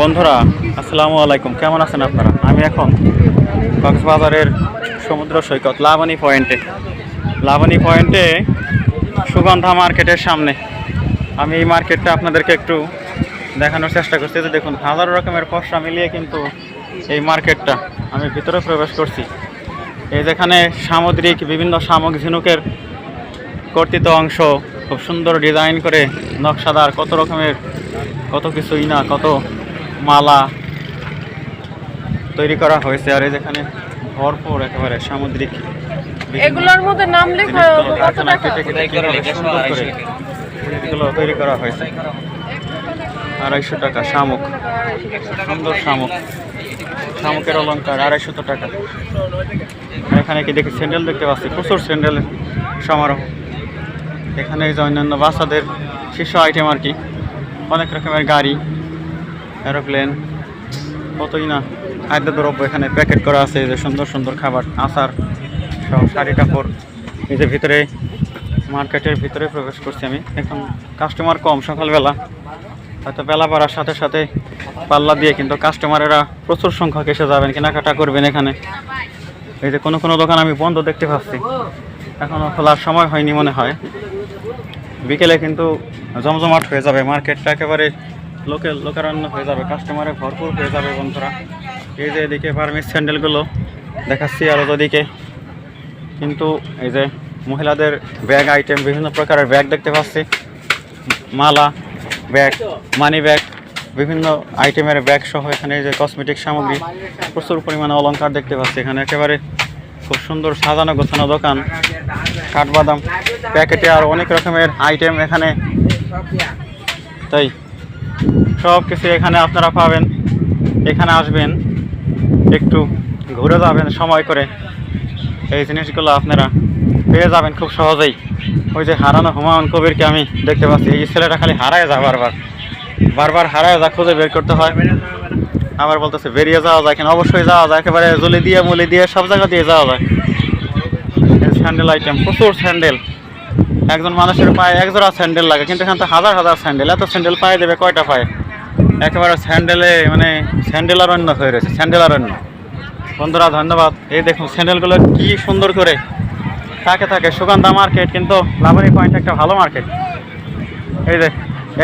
বন্ধুরা, আসসালামু আলাইকুম। কেমন আছেন আপনারা? আমি এখন কক্সবাজারের সমুদ্র সৈকত, লাবণী পয়েন্টে লাবণী পয়েন্টে সুগন্ধা মার্কেটের সামনে। আমি এই মার্কেটটা আপনাদেরকে একটু দেখানোর চেষ্টা করছি। যে দেখুন, হাজারো রকমের পশরা মিলিয়ে কিন্তু এই মার্কেটটা আমি ভিতরে প্রবেশ করছি। এই যেখানে সামুদ্রিক বিভিন্ন শামুক ঝিনুকের কর্তৃত অংশ খুব সুন্দর ডিজাইন করে নকশাদার, কত রকমের, কত কিছুই না, কত মালা তৈরি করা হয়েছে আর এই যেখানে ভরপুর একেবারে সামুদ্রিক এগুলোর মধ্যে নাম লেখা কত টাকা? এগুলো তৈরি করা হয়েছে। আড়াইশো টাকা শামুক। সুন্দর শামুক। শামুকের অলঙ্কার আড়াইশো টাকা। এখানে কি দেখি স্যান্ডেল দেখতে পাচ্ছি? প্রচুর স্যান্ডেলের সমারোহ। এখানে যে অন্যান্য বাচ্চাদের শীর্ষ আইটেম আর কি অনেক রকমের গাড়ি। এরোপ্লেন কতই না খাদ্যদ্রব্য এখানে প্যাকেট করা আছে যে সুন্দর সুন্দর খাবার, আচার সব শাড়ি কাপড়। এই যে ভিতরে মার্কেটের ভিতরে প্রবেশ করছি আমি। এখন কাস্টমার কম সকালবেলা। হয়তো বেলা বাড়ার সাথে সাথে পাল্লা দিয়ে কিন্তু কাস্টমারেরা প্রচুর সংখ্যক এসে যাবেন, কেনাকাটা করবেন এখানে। এই যে কোনো কোনো দোকান আমি বন্ধ দেখতে পাচ্ছি। এখনও খোলার সময় হয়নি মনে হয়। বিকেলে কিন্তু জমজমাট হয়ে যাবে, মার্কেটটা একেবারে লোকে লোকারণ্য হয়ে যাবে কাস্টমারে ভরপুর হয়ে যাবে বন্ধুরা। এই যে এদিকে বার্মিস স্যান্ডেলগুলো দেখাচ্ছি আরও ওদিকে কিন্তু এই যে মহিলাদের ব্যাগ আইটেম বিভিন্ন প্রকারের ব্যাগ দেখতে পাচ্ছি। মালা ব্যাগ মানি ব্যাগ বিভিন্ন আইটেমের ব্যাগ সহ এখানে যে কসমেটিক সামগ্রী, প্রচুর পরিমাণে অলংকার দেখতে পাচ্ছি। এখানে একেবারে খুব সুন্দর সাজানো গোছানো দোকান, কাঠবাদাম, প্যাকেটে আর অনেক রকমের আইটেম এখানে। তাই সব কিছু এখানে আপনারা পাবেন, এখানে আসবেন, একটু ঘুরে যাবেন সময় করে। এই জিনিসগুলো আপনারা পেয়ে যাবেন খুব সহজেই। ওই যে হারানো হুমায়ুন কবিরকে আমি দেখতে পাচ্ছি, এই ছেলেটা খালি হারায় যা বারবার। বারবার হারায় যা খুঁজে বের করতে হয়। আবার বলতেছে, বেরিয়ে যাওয়া যায় কেন? অবশ্যই যাওয়া যায়, একেবারে জলি দিয়ে, মুলি দিয়ে সব জায়গা দিয়ে যাওয়া যায়। স্যান্ডেল আইটেম, প্রচুর স্যান্ডেল। একজন মানুষের পায়ে এক জোড়া স্যান্ডেল লাগে, কিন্তু এখানে তো হাজার হাজার স্যান্ডেল, এত স্যান্ডেল পায়ে দেবে কয়টা পায়ে? একেবারে স্যান্ডেলে মানে স্যান্ডেল অরণ্য হয়ে রয়েছে, স্যান্ডেল অরণ্য বন্ধুরা, ধন্যবাদ। এই দেখুন স্যান্ডেলগুলো কি সুন্দর করে থাকে থাকে, সুগন্ধা মার্কেট কিন্তু লাবণী পয়েন্ট একটা ভালো মার্কেট এই যে,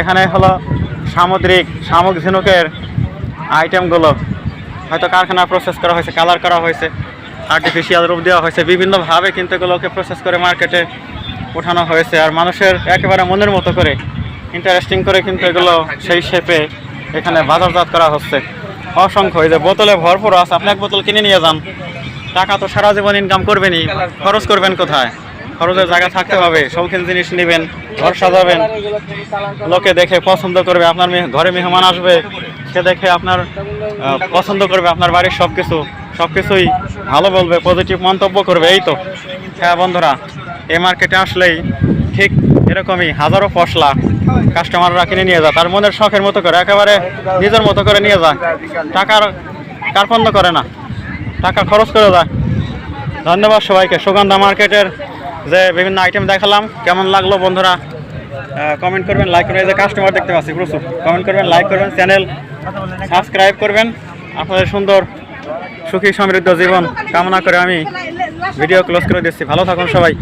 এখানে হলো সামুদ্রিক, শামুক ঝিনুকের আইটেমগুলো হয়তো কারখানা প্রসেস করা হয়েছে কালার করা হয়েছে আর্টিফিশিয়াল রূপ দেওয়া হয়েছে, বিভিন্নভাবে কিন্তু এগুলোকে প্রসেস করে মার্কেটে ওঠানো হয়েছে আর মানুষের একেবারে মনের মতো করে ইন্টারেস্টিং করে কিন্তু এগুলো সেই শেপে এখানে বাজারজাত করা হচ্ছে। অসংখ্য, এই যে বোতলে ভরপুর আছে, আপনি এক বোতল কিনে নিয়ে যান। টাকা তো সারা জীবন ইনকাম করবেনই, খরচ করবেন কোথায়? খরচের জায়গা থাকতে হবে, শৌখিন জিনিস নেবেন, ঘর সাজাবেন, লোকে দেখে পছন্দ করবে, আপনার ঘরে মেহমান আসবে, সে দেখে আপনার পছন্দ করবে, আপনার বাড়ির সব কিছু সব কিছুই ভালো বলবে পজিটিভ মন্তব্য করবে, এই তো। হ্যাঁ বন্ধুরা এই মার্কেটে আসলেই ঠিক এরকমই হাজারো ফসলা কাস্টমাররা কিনে নিয়ে যায় তার মনের শখের মতো করে, একেবারে নিজের মতো করে নিয়ে যায় টাকার কার্পণ্য করে না। টাকা খরচ করে যায়। ধন্যবাদ সবাইকে। সুগন্ধা মার্কেটের যে বিভিন্ন আইটেম দেখালাম, কেমন লাগল বন্ধুরা? কমেন্ট করবেন লাইক করবেন। এই যে কাস্টমার দেখতে পাচ্ছি, প্রচুর। কমেন্ট করবেন লাইক করবেন চ্যানেল সাবস্ক্রাইব করবেন। আপনাদের সুন্দর সুখী সমৃদ্ধ জীবন কামনা করে আমি ভিডিও ক্লোজ করে দিচ্ছি। ভালো থাকুন সবাই।